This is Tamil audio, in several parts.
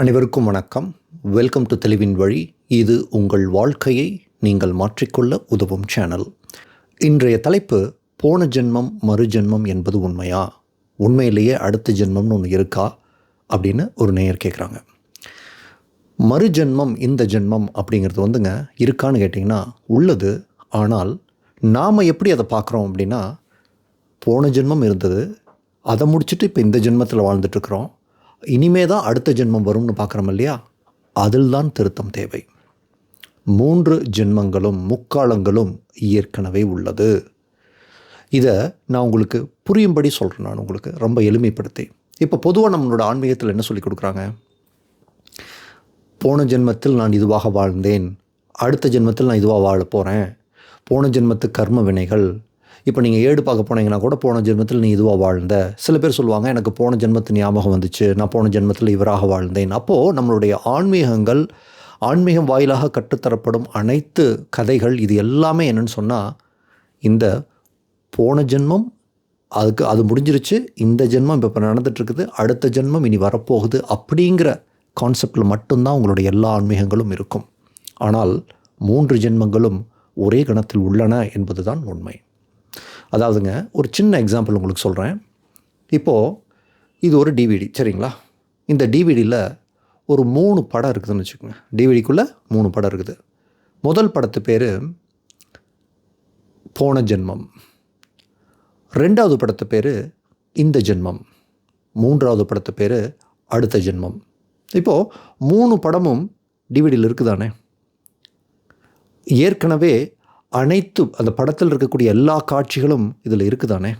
அனைவருக்கும் வணக்கம். வெல்கம் டு தெளிவின் வழி இது உங்கள் வாழ்க்கையை நீங்கள் மாற்றிக்கொள்ள உதவும் சேனல் இன்றைய தலைப்பு போன ஜென்மம் மறு ஜென்மம் என்பது உண்மையா? உண்மையிலேயே அடுத்த ஜென்மம்னு ஒன்று இருக்கா? அப்படின்னு ஒரு நேயர் கேட்குறாங்க மறு ஜென்மம் இந்த ஜென்மம் அப்படிங்கிறது வந்துங்க இருக்கான்னு கேட்டிங்கன்னா உள்ளது. ஆனால் நாம் எப்படி அதை பார்க்குறோம் அப்படின்னா போன ஜென்மம் இருந்தது. அதை முடிச்சுட்டு இப்போ இந்த ஜென்மத்தில் வாழ்ந்துட்டுருக்குறோம் இனிமே தான் அடுத்த ஜென்மம் வரும்னு பார்க்குறோம் இல்லையா? அதில் தான் திருத்தம் தேவை. மூன்று ஜென்மங்களும் முக்காலங்களும் ஏற்கனவே உள்ளது. இதை நான் உங்களுக்கு புரியும்படி சொல்கிறேன் நான் உங்களுக்கு. ரொம்ப எளிமைப்படுத்தி. இப்போ பொதுவாக நம்மளோட ஆன்மீகத்தில் என்ன சொல்லி கொடுக்குறாங்க? போன ஜென்மத்தில் நான் இதுவாக வாழ்ந்தேன். அடுத்த ஜென்மத்தில் நான் இதுவாக வாழ போகிறேன் போன ஜென்மத்து கர்ம வினைகள் இப்போ நீங்கள் ஏடு பார்க்க போனீங்கன்னா கூட போன ஜென்மத்தில் நீ இதுவாக வாழ்ந்த. சில பேர் சொல்லுவாங்க எனக்கு போன ஜென்மத்து ஞாபகம் வந்துச்சு. நான் போன ஜென்மத்தில் இவராக வாழ்ந்தேன். அப்போது நம்மளுடைய ஆன்மீகங்கள் ஆன்மீகம் வாயிலாக கற்றுத்தரப்படும் அனைத்து கதைகள் இது எல்லாமே என்னென்னு சொன்னால் இந்த போன ஜென்மம் அதுக்கு அது முடிஞ்சிருச்சு. இந்த ஜென்மம் இப்போ நடந்துகிட்ருக்குது அடுத்த ஜென்மம் இனி வரப்போகுது அப்படிங்கிற கான்செப்டில் மட்டும்தான் உங்களுடைய எல்லா ஆன்மீகங்களும் இருக்கும். ஆனால் மூன்று ஜென்மங்களும் ஒரே கணத்தில் உள்ளன என்பதுதான் உண்மை. அதாவதுங்க ஒரு சின்ன எக்ஸாம்பிள் உங்களுக்கு சொல்கிறேன் இப்போது இது ஒரு டிவிடி சரிங்களா? இந்த டிவிடியில் ஒரு மூணு படம் இருக்குதுன்னு வச்சுக்கோங்க. டிவிடிக்குள்ளே மூணு படம் இருக்குது. முதல் படத்து பேர் போன ஜென்மம். ரெண்டாவது படத்து பேர் இந்த ஜென்மம். மூன்றாவது படத்து பேர் அடுத்த ஜென்மம். இப்போது மூணு படமும் டிவிடியில் இருக்குதானே? ஏற்கனவே அனைத்து அந்த படத்தில் இருக்கக்கூடிய எல்லா காட்சிகளும் இதில் இருக்குதானே?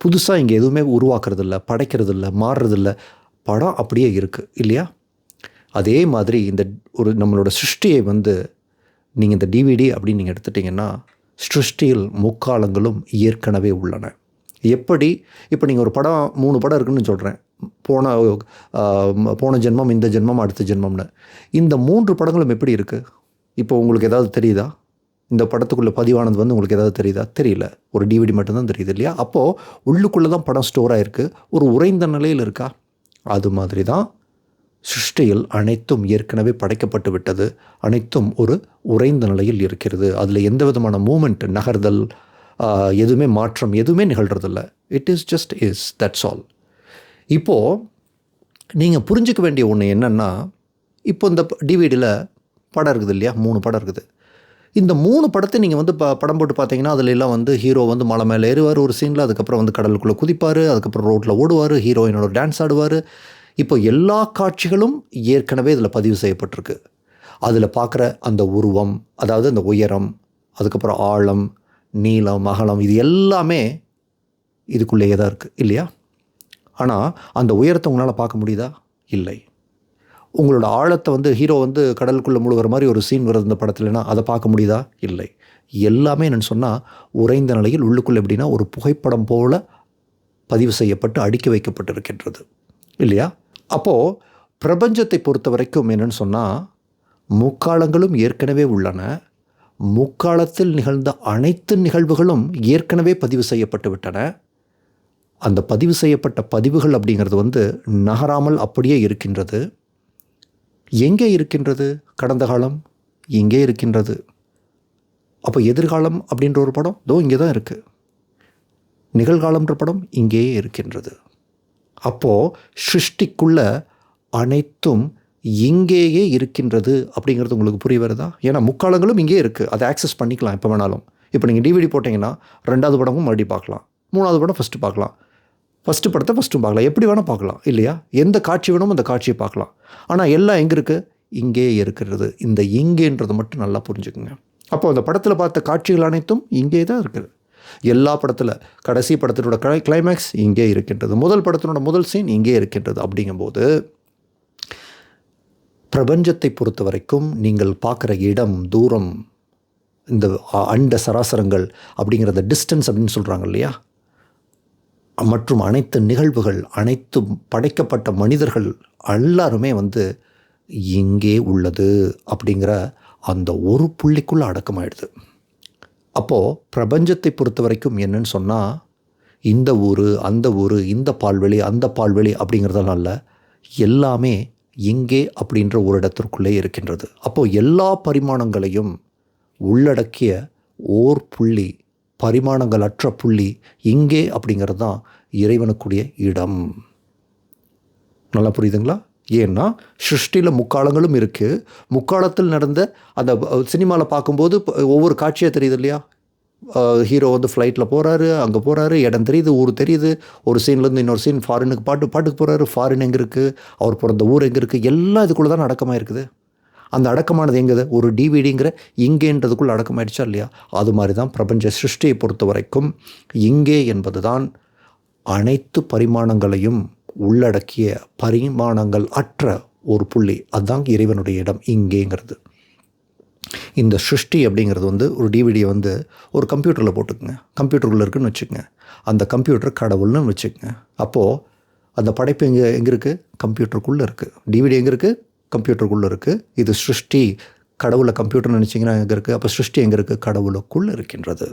புதுசாக இங்கே எதுவுமே உருவாக்குறதில்ல படைக்கிறதில்ல மாறுறதில்ல. படம் அப்படியே இருக்குது இல்லையா? அதே மாதிரி இந்த ஒரு நம்மளோட சிருஷ்டியை வந்து நீங்கள் இந்த டிவிடி அப்படின்னு நீங்கள் எடுத்துட்டிங்கன்னா சிருஷ்டியில் முக்காலங்களும் ஏற்கனவே உள்ளன. எப்படி? இப்போ நீங்கள் ஒரு படம் மூணு படம் இருக்குன்னு சொல்கிறேன் போன போன ஜென்மம் இந்த ஜென்மம் அடுத்த ஜென்மம்னு. இந்த மூன்று படங்களும் எப்படி இருக்குது இப்போ உங்களுக்கு ஏதாவது தெரியுதா? இந்த படத்துக்குள்ளே பதிவானது வந்து உங்களுக்கு ஏதாவது தெரியுதா? தெரியல. ஒரு டிவிடி மட்டும்தான் தெரியுது இல்லையா? அப்போது உள்ளுக்குள்ளே தான் படம் ஸ்டோர் ஆகிருக்கு ஒரு உறைந்த நிலையில் இருக்கா? அது மாதிரி தான் சிருஷ்டியில் அனைத்தும் ஏற்கனவே படைக்கப்பட்டு விட்டது. அனைத்தும் ஒரு உறைந்த நிலையில் இருக்கிறது. அதில் எந்த விதமான மூமெண்ட் நகர்தல் எதுவுமே மாற்றம் எதுவுமே நிகழ்கிறதில்ல it is just is that's all இப்போது நீங்கள் புரிஞ்சிக்க வேண்டிய ஒன்று என்னென்னா இப்போ இந்த டிவிடியில் படம் இருக்குது இல்லையா? மூணு படம் இருக்குது. இந்த மூணு படத்தை நீங்கள் வந்து ப படம் போட்டு பார்த்தீங்கன்னா அதில் எல்லாம் வந்து ஹீரோ வந்து மலை மேலே ஏறுவார். ஒரு சீனில் அதுக்கப்புறம் வந்து கடலுக்குள்ளே குதிப்பார். அதுக்கப்புறம் ரோட்டில் ஓடுவார். ஹீரோயினோட டான்ஸ் ஆடுவார். இப்போ எல்லா காட்சிகளும் ஏற்கனவே இதில் பதிவு செய்யப்பட்டிருக்கு. அதில் பார்க்குற அந்த உருவம் அதாவது அந்த உயரம் அதுக்கப்புறம் ஆழம் நீளம் அகலம் இது எல்லாமே இதுக்குள்ளேயே தான் இருக்குது இல்லையா? ஆனால் அந்த உயரத்தை உங்களால் பார்க்க முடியுதா? இல்லை. உங்களோட ஆழத்தை வந்து ஹீரோ வந்து கடலுக்குள்ளே முழுகிற மாதிரி ஒரு சீன் வருது இந்த படத்துலனா அதை பார்க்க முடியுதா? இல்லை. எல்லாமே என்னென்னு சொன்னால் உறைந்த நிலையில் உள்ளுக்குள்ளே எப்படின்னா ஒரு புகைப்படம் போல் பதிவு செய்யப்பட்டு அடுக்கி வைக்கப்பட்டிருக்கின்றது. இல்லையா? அப்போது பிரபஞ்சத்தை பொறுத்த வரைக்கும் என்னென்னு சொன்னால் முக்காலங்களும் ஏற்கனவே உள்ளன. முக்காலத்தில் நிகழ்ந்த அனைத்து நிகழ்வுகளும் ஏற்கனவே பதிவு செய்யப்பட்டு விட்டன. அந்த பதிவு செய்யப்பட்ட பதிவுகள் அப்படிங்கிறது வந்து நகராமல் அப்படியே இருக்கின்றது. எங்கே இருக்கின்றது கடந்த காலம்? இங்கே இருக்கின்றது. அப்போ எதிர்காலம் அப்படின்ற ஒரு படம் தோ இங்கே தான் இருக்குது நிகழ்காலம்ன்ற படம் இங்கேயே இருக்கின்றது. அப்போது சிருஷ்டிக்குள்ள அனைத்தும் இங்கேயே இருக்கின்றது அப்படிங்கிறது உங்களுக்கு புரிய வருதா? ஏன்னா முக்காலங்களும் இங்கே இருக்குது அதை ஆக்சஸ் பண்ணிக்கலாம் எப்போ வேணாலும். இப்போ நீங்கள் டிவிடி போட்டிங்கன்னா ரெண்டாவது படமும் மறுபடியும் பார்க்கலாம். மூணாவது படம் ஃபஸ்ட்டு பார்க்கலாம். ஃபஸ்ட்டு படத்தை ஃபஸ்ட்டும் பார்க்கலாம். எப்படி வேணால் பார்க்கலாம் இல்லையா? எந்த காட்சி வேணுமோ அந்த காட்சியை பார்க்கலாம். ஆனால் எல்லாம் எங்கே இருக்குது இங்கே இருக்கிறது. இந்த இங்கேன்றது மட்டும் நல்லா புரிஞ்சுக்குங்க. அப்போ அந்த படத்தில் பார்த்த காட்சிகள் அனைத்தும் இங்கே தான் இருக்குது. எல்லா படத்தில் கடைசி படத்தினோட கிளை கிளைமேக்ஸ் இங்கே இருக்கின்றது. முதல் படத்தினோட முதல் சீன் இங்கே இருக்கின்றது. அப்படிங்கும்போது பிரபஞ்சத்தை பொறுத்த வரைக்கும் நீங்கள் பார்க்குற இடம் தூரம் இந்த அண்ட சராசரங்கள் அப்படிங்கிறத டிஸ்டன்ஸ் அப்படின்னு சொல்கிறாங்க இல்லையா? மற்றும் அனைத்து நிகழ்வுகள் அனைத்து படைக்கப்பட்ட மனிதர்கள் எல்லாருமே வந்து இங்கே உள்ளது அப்படிங்கிற அந்த ஒரு புள்ளிக்குள்ளே அடக்கமாயிடுது. அப்போது பிரபஞ்சத்தை பொறுத்த வரைக்கும் என்னன்னு சொன்னால் இந்த ஊர் அந்த ஊர் இந்த பால்வெளி அந்த பால்வெளி அப்படிங்கிறதெல்லாம் இல்லை. எல்லாமே இங்கே அப்படின்ற ஒரு இடத்திற்குள்ளே இருக்கின்றது. அப்போது எல்லா பரிமாணங்களையும் உள்ளடக்கிய ஓர் புள்ளி பரிமாணங்கள் அற்ற புள்ளி இங்கே அப்படிங்கிறது தான் இறைவனுக்குரிய இடம். நல்லா புரியுதுங்களா? ஏன்னா சிருஷ்டியில் முக்காலங்களும் இருக்குது முக்காலத்தில் நடந்த அந்த சினிமாவில் பார்க்கும்போது ஒவ்வொரு காட்சியாக தெரியுது இல்லையா? ஹீரோ வந்து ஃப்ளைட்டில் போகிறாரு அங்கே போகிறாரு இடம் தெரியுது ஊர் தெரியுது. ஒரு சீன்லேருந்து இன்னொரு சீன் ஃபாரினுக்கு பாட்டு பாட்டுக்கு போகிறாரு ஃபாரின் எங்கே இருக்குது அவர் பிறந்த ஊர் எங்கே இருக்குது எல்லாம் இதுக்குள்ளே தான் நடக்கமாக இருக்குது அந்த அடக்கமானது எங்குது? ஒரு டிவிடிங்கிற இங்கேன்றதுக்குள்ளே அடக்கமாயிடுச்சா இல்லையா? அது மாதிரி தான் பிரபஞ்ச சிருஷ்டியை பொறுத்த வரைக்கும் இங்கே என்பது தான் அனைத்து பரிமாணங்களையும் உள்ளடக்கிய பரிமாணங்கள் அற்ற ஒரு புள்ளி. அதுதான் இறைவனுடைய இடம் இங்கேங்கிறது. இந்த சிருஷ்டி அப்படிங்கிறது வந்து ஒரு டிவிடியை வந்து ஒரு கம்ப்யூட்டரில் போட்டுக்குங்க. கம்ப்யூட்டருக்குள்ளே இருக்குன்னு வச்சுக்கோங்க. அந்த கம்ப்யூட்டர் கடவுள்னு வச்சுக்கோங்க. அப்போது அந்த படைப்பு எங்கே எங்கே இருக்குது கம்ப்யூட்டருக்குள்ளே இருக்குது டிவிடி எங்கே இருக்குது கம்ப்யூட்டருக்குள்ளே இருக்குது இது சிருஷ்டி கடவுளை கம்ப்யூட்டர் நினச்சிங்கன்னா எங்கே இருக்குது அப்போ சிருஷ்டி எங்கே இருக்குது கடவுளுக்குள்ளே இருக்கின்றது.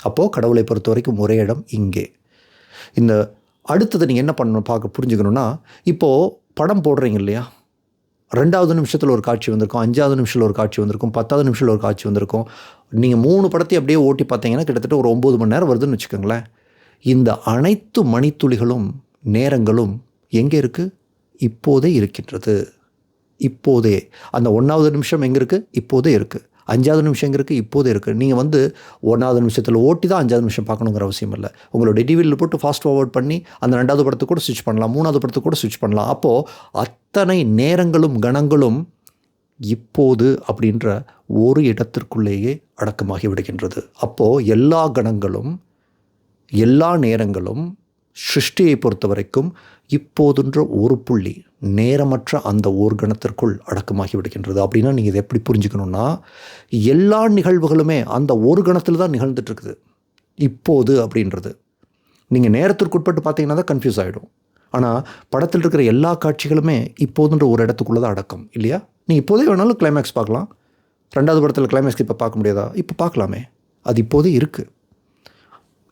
அப்போது கடவுளை பொறுத்த வரைக்கும் ஒரே இடம் இங்கே. இந்த அடுத்தது நீங்கள் என்ன பண்ணணும்? பார்க்க புரிஞ்சுக்கணுன்னா இப்போது படம் போடுறீங்க இல்லையா? ரெண்டாவது நிமிஷத்தில் ஒரு காட்சி வந்திருக்கும் அஞ்சாவது நிமிஷத்தில் ஒரு காட்சி வந்திருக்கும் பத்தாவது நிமிஷத்தில் ஒரு காட்சி வந்திருக்கும். நீங்கள் மூணு படத்தையும் அப்படியே ஓட்டி பார்த்தீங்கன்னா கிட்டத்தட்ட ஒரு ஒம்பது மணி நேரம் வருதுன்னு வச்சுக்கோங்களேன். இந்த அனைத்து மணித்துளிகளும் நேரங்களும் எங்கே இருக்குது இப்போதே இருக்கின்றது. இப்போதே. அந்த ஒன்றாவது நிமிஷம் எங்கே இருக்குது இப்போதே இருக்குது அஞ்சாவது நிமிஷம் எங்கே இருக்குது இப்போதே இருக்குது நீங்கள் வந்து ஒன்றாவது நிமிஷத்தில் ஓட்டி தான் அஞ்சாவது நிமிஷம் பார்க்கணுங்கிற அவசியம் இல்லை. உங்களோட டிவியில் போட்டு ஃபாஸ்ட் ஃபார்வர்ட் பண்ணி அந்த ரெண்டாவது படத்துக்கு கூட ஸ்விட்ச் பண்ணலாம். மூணாவது படத்தை கூட ஸ்விட்ச் பண்ணலாம். அப்போது அத்தனை நேரங்களும் கணங்களும் இப்போது அப்படின்ற ஒரு இடத்திற்குள்ளேயே அடக்கமாகி விடுகின்றது. அப்போது எல்லா கணங்களும் எல்லா நேரங்களும் சிருஷ்டியை பொறுத்த வரைக்கும் இப்போதுன்ற ஒரு புள்ளி நேரமற்ற அந்த ஒரு கணத்திற்குள் அடக்கமாகி விடுகின்றது அப்படின்னா நீங்கள் இதை எப்படி புரிஞ்சுக்கணுன்னா எல்லா நிகழ்வுகளுமே அந்த ஒரு கணத்தில் தான் நிகழ்ந்துட்டுருக்குது. இப்போது அப்படின்றது. நீங்கள் நேரத்திற்குட்பட்டு பார்த்தீங்கன்னா தான் கன்ஃபியூஸ் ஆகிடும் ஆனால் படத்தில் இருக்கிற எல்லா காட்சிகளுமே இப்போதுன்ற ஒரு இடத்துக்குள்ளே தான் அடக்கம் இல்லையா? நீ இப்போதே வேணாலும் கிளைமேக்ஸ் பார்க்கலாம். ரெண்டாவது படத்தில் கிளைமேக்ஸ் இப்போ பார்க்க முடியாதா? இப்போ பார்க்கலாமே. அது இப்போதே இருக்குது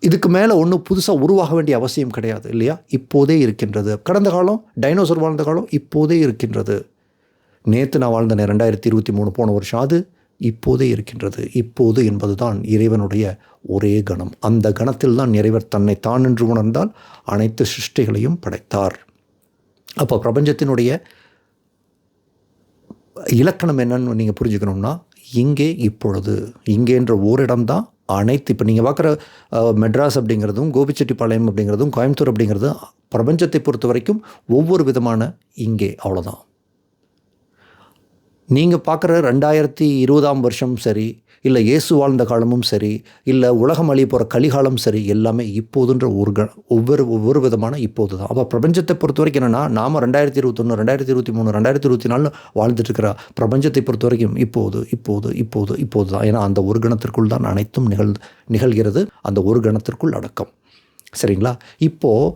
இதுக்கு மேலே ஒன்றும் புதுசாக உருவாக வேண்டிய அவசியம் கிடையாது இல்லையா? இப்போதே இருக்கின்றது. கடந்த காலம் டைனோசர் வாழ்ந்த காலம் இப்போதே இருக்கின்றது. நேற்று நான் வாழ்ந்தேன் ரெண்டாயிரத்தி இருபத்தி மூணு போன வருஷம். அது இப்போதே இருக்கின்றது. இப்போது என்பது தான் இறைவனுடைய ஒரே கணம். அந்த கணத்தில் தான் இறைவர் தன்னை தான் என்று உணர்ந்தால் அனைத்து சிருஷ்டிகளையும் படைத்தார். அப்போ பிரபஞ்சத்தினுடைய இலக்கணம் என்னன்னு நீங்கள் புரிஞ்சுக்கணும்னா இங்கே இப்பொழுது. இங்கேன்ற ஓரிடம்தான் அனைத்து இப்போ நீங்கள் பார்க்குற மெட்ராஸ் அப்படிங்கிறதும் கோபிச்செட்டிப்பாளையம் அப்படிங்கிறதும் கோயம்புத்தூர் அப்படிங்கிறதும் பிரபஞ்சத்தை பொறுத்த வரைக்கும் ஒவ்வொரு விதமான இங்கே அவ்வளோதான் நீங்கள் பார்க்குற ரெண்டாயிரத்தி இருபதாம் வருஷம் சரி இல்லை இயேசு வாழ்ந்த காலமும் சரி இல்லை உலகம் அழிய போகிற கலிகாலம் சரி எல்லாமே இப்போதுன்ற ஒரு க ஒவ்வொரு ஒவ்வொரு விதமான இப்போது தான் அப்போ பிரபஞ்சத்தை பொறுத்த வரைக்கும் என்னென்னா நாம் ரெண்டாயிரத்தி இருபத்தொன்று ரெண்டாயிரத்தி இருபத்தி மூணு ரெண்டாயிரத்தி இருபத்தி நாலு வாழ்ந்துட்டு இருக்கிற பிரபஞ்சத்தை பொறுத்த வரைக்கும் இப்போது இப்போது இப்போது இப்போது தான் ஏன்னா அந்த ஒரு கணத்திற்குள் தான் அனைத்தும் நிகழ் நிகழ்கிறது. அந்த ஒரு கணத்திற்குள் அடக்கம். சரிங்களா? இப்போது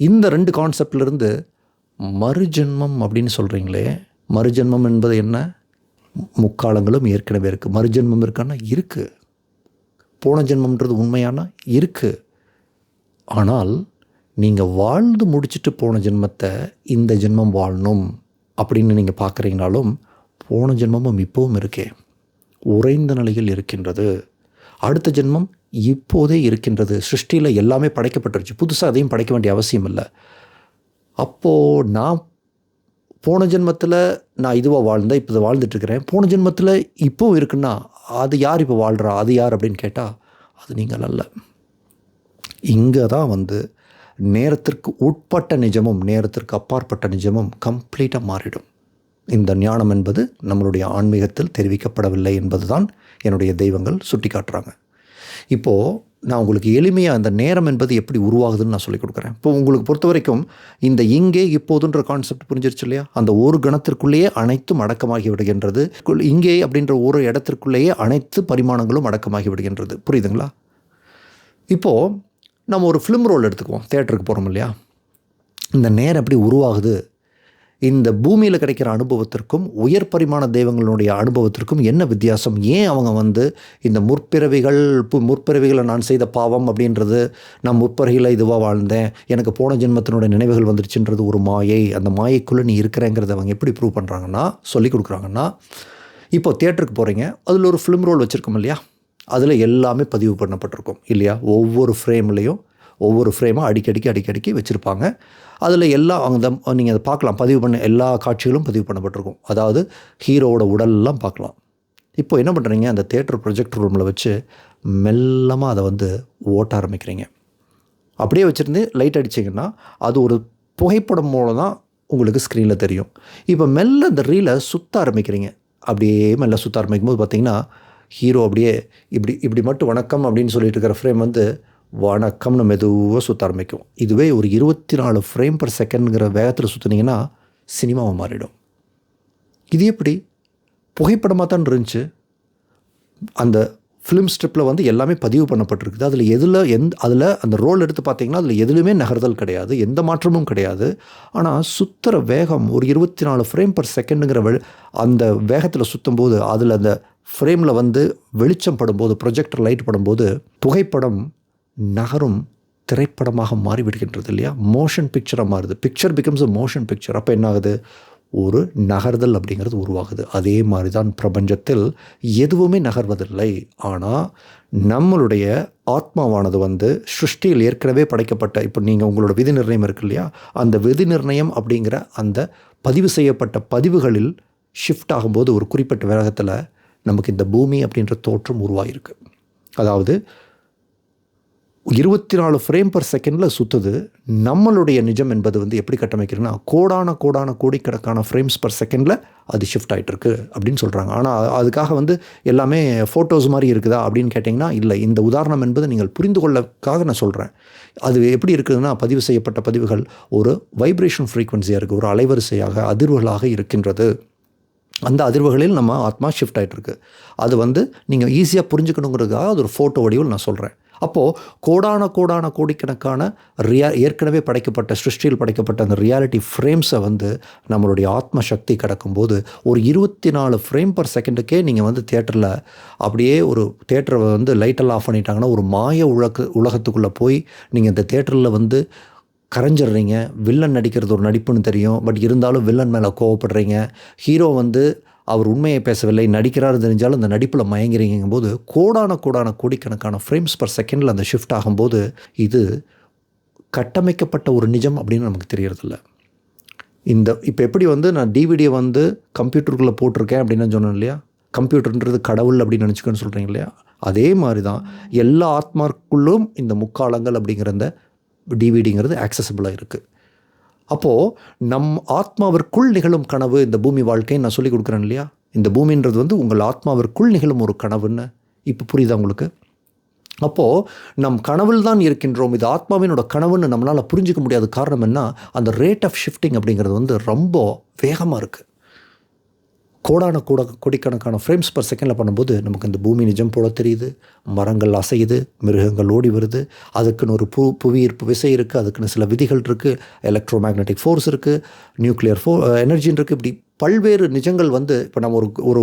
இந்த ரெண்டு கான்செப்ட்லேருந்து மறுஜென்மம் அப்படின்னு சொல்கிறீங்களே மறுஜென்மம் என்பது என்ன? முக்காலங்களும் ஏற்கனவே இருக்குது மறுஜென்மம் இருக்கான்னா இருக்குது போன ஜென்மம்ன்றது உண்மையானா? இருக்குது ஆனால் நீங்கள் வாழ்ந்து முடிச்சுட்டு போன ஜென்மத்தை இந்த ஜென்மம் வாழணும் அப்படின்னு நீங்கள் பார்க்குறீங்கனாலும் போன ஜென்மமும் இப்போவும் இருக்கே. உறைந்த நிலையில் இருக்கின்றது. அடுத்த ஜென்மம் இப்போதே இருக்கின்றது. சிருஷ்டியில் எல்லாமே படைக்கப்பட்டுருச்சு. புதுசாக அதையும் படைக்க வேண்டிய அவசியம் இல்லை. அப்போது நான் போன ஜென்மத்தில் நான் இதுவாக வாழ்ந்தேன் இப்போ வாழ்ந்துட்டுருக்கிறேன். போன ஜென்மத்தில் இப்போவும் இருக்குன்னா அது யார் இப்போ வாழ்கிறா அது யார் அப்படின்னு கேட்டால் அது நீங்கள் அல்ல. இங்கே தான் வந்து நேரத்திற்கு உட்பட்ட நிஜமும் நேரத்திற்கு அப்பாற்பட்ட நிஜமும் கம்ப்ளீட்டாக மாறிடும். இந்த ஞானம் என்பது நம்மளுடைய ஆன்மீகத்தில் தெரிவிக்கப்படவில்லை என்பது தான் என்னுடைய தெய்வங்கள் சுட்டி காட்டுறாங்க இப்போது நான் உங்களுக்கு எளிமையாக அந்த நேரம் என்பது எப்படி உருவாகுதுன்னு நான் சொல்லிக் கொடுக்குறேன். இப்போ உங்களுக்கு பொறுத்த வரைக்கும் இந்த இங்கே இப்போதுன்ற கான்செப்ட் புரிஞ்சிருச்சு இல்லையா? அந்த ஒரு கணத்திற்குள்ளேயே அனைத்தும் அடக்கமாகி விடுகின்றது. குள்- இங்கே அப்படின்ற ஒரு இடத்திற்குள்ளேயே அனைத்து பரிமாணங்களும் அடக்கமாகி விடுகின்றது. புரியுதுங்களா? இப்போது நம்ம ஒரு ஃபிலிம் ரோல் எடுத்துக்குவோம். தேட்டருக்கு போகிறோம் இல்லையா? இந்த நேரம் எப்படி உருவாகுது? இந்த பூமியில் கிடைக்கிற அனுபவத்திற்கும் உயர் பரிமாண தெய்வங்களுடைய அனுபவத்திற்கும் என்ன வித்தியாசம்? ஏன் அவங்க வந்து இந்த முற்பிறவிகள் பு- முற்பிறவிகளை நான் செய்த பாவம் அப்படின்றது நான் முற்பிறவியில் இதுவாக வாழ்ந்தேன் எனக்கு போன ஜென்மத்தினுடைய நினைவுகள் வந்துருச்சுன்றது ஒரு மாயை அந்த மாயைக்குள்ளே நீ இருக்கிறேங்கிறத அவங்க எப்படி ப்ரூவ் பண்ணுறாங்கன்னா சொல்லி கொடுக்குறாங்கன்னா இப்போ தேட்டருக்கு போகிறீங்க அதில் ஒரு ஃபிலிம் ரோல் வச்சுருக்கோம் இல்லையா? அதில் எல்லாமே பதிவு பண்ணப்பட்டிருக்கும் இல்லையா? ஒவ்வொரு ஃப்ரேம்லேயும் ஒவ்வொரு ஃப்ரேமாக அடிக்கடிக்கு அடிக்கடிக்கு வச்சுருப்பாங்க. அதில் எல்லாம் அந்த நீங்கள் அதை பார்க்கலாம். பதிவு பண்ண எல்லா காட்சிகளும் பதிவு பண்ணப்பட்டிருக்கும். அதாவது ஹீரோவோட உடல்லாம் பார்க்கலாம். இப்போ என்ன பண்ணுறீங்க அந்த தேட்டர் ப்ரொஜெக்ட் ரூமில் வச்சு மெல்லமாக அதை வந்து ஓட்ட ஆரம்பிக்கிறீங்க. அப்படியே வச்சுருந்து லைட் அடிச்சிங்கன்னா அது ஒரு புகைப்படம் மூலம் தான் உங்களுக்கு ஸ்க்ரீனில் தெரியும். இப்போ மெல்ல அந்த ரீலை சுற்ற ஆரம்பிக்கிறீங்க. அப்படியே மெல்ல சுற்ற ஆரம்பிக்கும் போது பார்த்தீங்கன்னா ஹீரோ அப்படியே இப்படி இப்படி மட்டும் வணக்கம் அப்படின்னு சொல்லிட்டு இருக்கிற ஃப்ரேம் வந்து வணக்கம்னு மெதுவாக சுற்ற ஆரம்பிக்கும். இதுவே ஒரு இருபத்தி நாலு ஃப்ரேம் பர் செகண்ட்ங்கிற வேகத்தில் சுற்றுனீங்கன்னா சினிமாவை மாறிடும். இது எப்படி? புகைப்படமாக தான் இருந்துச்சு. அந்த ஃபிலிம் ஸ்ட்ரிப்பில் வந்து எல்லாமே பதிவு பண்ணப்பட்டிருக்குது. அதில் எதில் எந்த அதில் அந்த ரோல் எடுத்து பார்த்தீங்கன்னா அதில் எதுலையுமே நகர்தல் கிடையாது. எந்த மாற்றமும் கிடையாது. ஆனால் சுற்றுற வேகம் ஒரு இருபத்தி நாலு ஃப்ரேம் பர் செகண்டுங்கிற வெ அந்த வேகத்தில் சுற்றும் போது அதில் அந்த ஃப்ரேமில் வந்து வெளிச்சம் படும்போது ப்ரொஜெக்டர் லைட் படும்போது புகைப்படம் நகரும் திரைப்படமாக மாறிவிடுகின்றது இல்லையா? மோஷன் பிக்சராக மாறுது. Picture becomes a motion picture அப்போ என்ன ஆகுது ஒரு நகர்தல் அப்படிங்கிறது உருவாகுது. அதே மாதிரி தான் பிரபஞ்சத்தில் எதுவுமே நகர்வதில்லை. ஆனால் நம்மளுடைய ஆத்மாவானது வந்து சிருஷ்டியில் ஏற்கனவே படைக்கப்பட்ட இப்போ நீங்கள் உங்களோட விதி நிர்ணயம் இருக்கு இல்லையா? அந்த விதி நிர்ணயம் அப்படிங்கிற அந்த பதிவு செய்யப்பட்ட பதிவுகளில் ஷிஃப்ட் ஆகும்போது ஒரு குறிப்பிட்ட வேகத்தில் நமக்கு இந்த பூமி அப்படின்ற தோற்றம் உருவாகிருக்கு அதாவது இருபத்தி நாலு ஃப்ரேம் பர் செகண்டில் சுற்றுது நம்மளுடைய நிஜம் என்பது வந்து எப்படி கட்டமைக்கிறதுனா கோடான கோடான கோடிக்கணக்கான ஃப்ரேம்ஸ் பர் செகண்டில் அது ஷிஃப்ட் ஆகிட்டுருக்கு அப்படின்னு சொல்கிறாங்க ஆனால் அதுக்காக வந்து எல்லாமே ஃபோட்டோஸ் மாதிரி இருக்குதா அப்படின்னு கேட்டிங்கன்னா இல்லை. இந்த உதாரணம் என்பது நீங்கள் புரிந்து கொள்ளக்காக நான் சொல்கிறேன் அது எப்படி இருக்குதுன்னா பதிவு செய்யப்பட்ட பதிவுகள் ஒரு வைப்ரேஷன் ஃப்ரீக்வன்சியாக இருக்குது ஒரு அலைவரிசையாக அதிர்வுகளாக இருக்கின்றது. அந்த அதிர்வுகளில் நம்ம ஆத்மா ஷிஃப்ட் ஆகிட்டுருக்கு அது வந்து நீங்கள் ஈஸியாக புரிஞ்சுக்கணுங்கிறதுக்காக அது ஒரு ஃபோட்டோ வடிவில் நான் சொல்கிறேன் அப்போது கோடான கோடான கோடிக்கணக்கான ரியா ஏற்கனவே படைக்கப்பட்ட சிருஷ்டியில் படைக்கப்பட்ட அந்த ரியாலிட்டி ஃப்ரேம்ஸை வந்து நம்மளுடைய ஆத்ம சக்தி கிடக்கும்போது ஒரு இருபத்தி நாலு ஃப்ரேம் பர் செகண்டுக்கே நீங்கள் வந்து தேட்டரில் அப்படியே ஒரு தேட்டரை வந்து லைட்டெல்லாம் ஆஃப் பண்ணிட்டாங்கன்னா ஒரு மாய உலக உலகத்துக்குள்ளே போய் நீங்கள் இந்த தேட்டரில் வந்து கரைஞ்சிடுறீங்க. வில்லன் நடிக்கிறது ஒரு நடிப்புன்னு தெரியும். பட் இருந்தாலும் வில்லன் மேலே கோவப்படுறீங்க. ஹீரோ வந்து அவர் உண்மையை பேசவில்லை நடிக்கிறாரு தெரிஞ்சாலும் அந்த நடிப்பில் மயங்கிறீங்கும் போது கோடான கோடான கோடிக்கணக்கான ஃப்ரேம்ஸ் பர் செகண்டில் அந்த ஷிஃப்ட் ஆகும்போது இது கட்டமைக்கப்பட்ட ஒரு நிஜம் அப்படின்னு நமக்கு தெரியறதில்ல. இந்த இப்போ எப்படி வந்து நான் டிவிடியை வந்து கம்ப்யூட்டருக்குள்ளே போட்டிருக்கேன் அப்படின்னு சொன்னேன் இல்லையா? கம்ப்யூட்டர்ன்றது கடவுள் அப்படின்னு நினச்சிக்கன்னு சொல்கிறீங்க இல்லையா? அதே மாதிரி தான் எல்லா ஆத்மாக்குள்ளும் இந்த முக்காலங்கள் அப்படிங்கிற இந்த டிவிடிங்கிறது ஆக்சசபிளாக இருக்குது அப்போது நம் ஆத்மாவிற்குள் நிகழும் கனவு இந்த பூமி வாழ்க்கைன்னு நான் சொல்லி கொடுக்குறேன் இல்லையா? இந்த பூமின்றது வந்து உங்கள் ஆத்மாவிற்குள் நிகழும் ஒரு கனவுன்னு. இப்போ புரியுதா உங்களுக்கு? அப்போது நம் கனவில் தான் இருக்கின்றோம். இது ஆத்மாவினோட கனவுன்னு நம்மளால் புரிஞ்சிக்க முடியாத காரணம் என்ன? அந்த ரேட் ஆஃப் ஷிஃப்டிங் அப்படிங்கிறது வந்து ரொம்ப வேகமாக இருக்குது கோடான கூட கோடிக்கணக்கான ஃப்ரேம்ஸ் பர் செகண்டில் பண்ணும்போது நமக்கு இந்த பூமி நிஜம் போல தெரியுது. மரங்கள் அசையுது மிருகங்கள் ஓடி வருது. அதுக்குன்னு ஒரு பு புவி ஈர்ப்பு விசை இருக்குது அதுக்குன்னு சில விதிகள் இருக்குது எலக்ட்ரோ மேக்னெட்டிக் ஃபோர்ஸ் இருக்குது நியூக்ளியர் ஃபோ எனர்ஜின்னு இருக்குது இப்படி பல்வேறு நிஜங்கள் வந்து இப்போ நம்ம ஒரு ஒரு